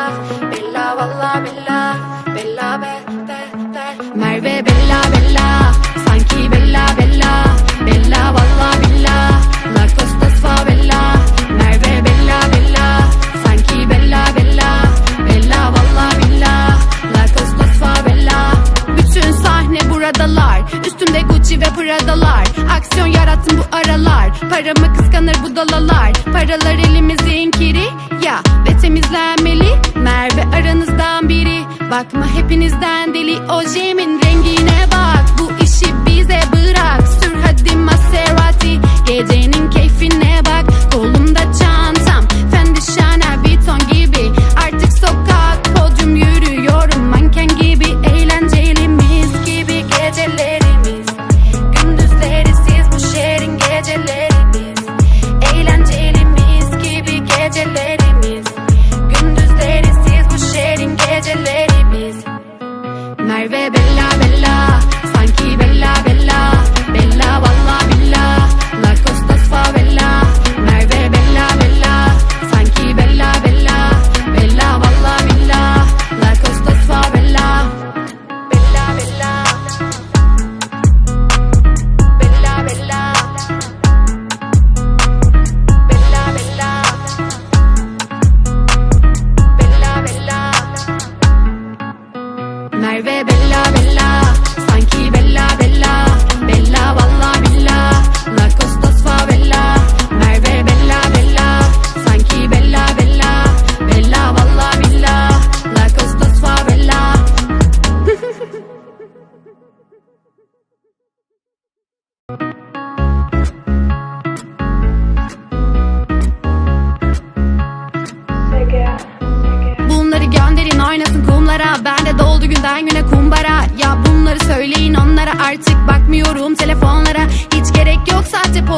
Bella Bella valla Bella Bella be be be. Merve Bella Bella Sanki Bella Bella. Bella valla Bella La Costas Favela Merve Bella Bella Sanki Bella Bella. Bella valla Bella La Costas Favela Bütün sahne buradalar Üstümde Gucci ve Prada'lar. Aksiyon yarattım bu aralar Paramı kıskanır bu dalalar. Paralar elimizin kiri Ya ve biri Bakma hepinizden bebé.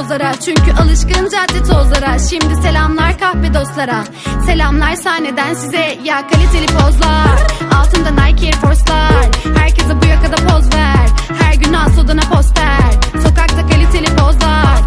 Sahte pozlara Çünkü alışkın cadde tozlara. Şimdi selamlar kahve dostlara. Selamlar sahneden size Ya kaliteli pozlar. Altında Nike Air Force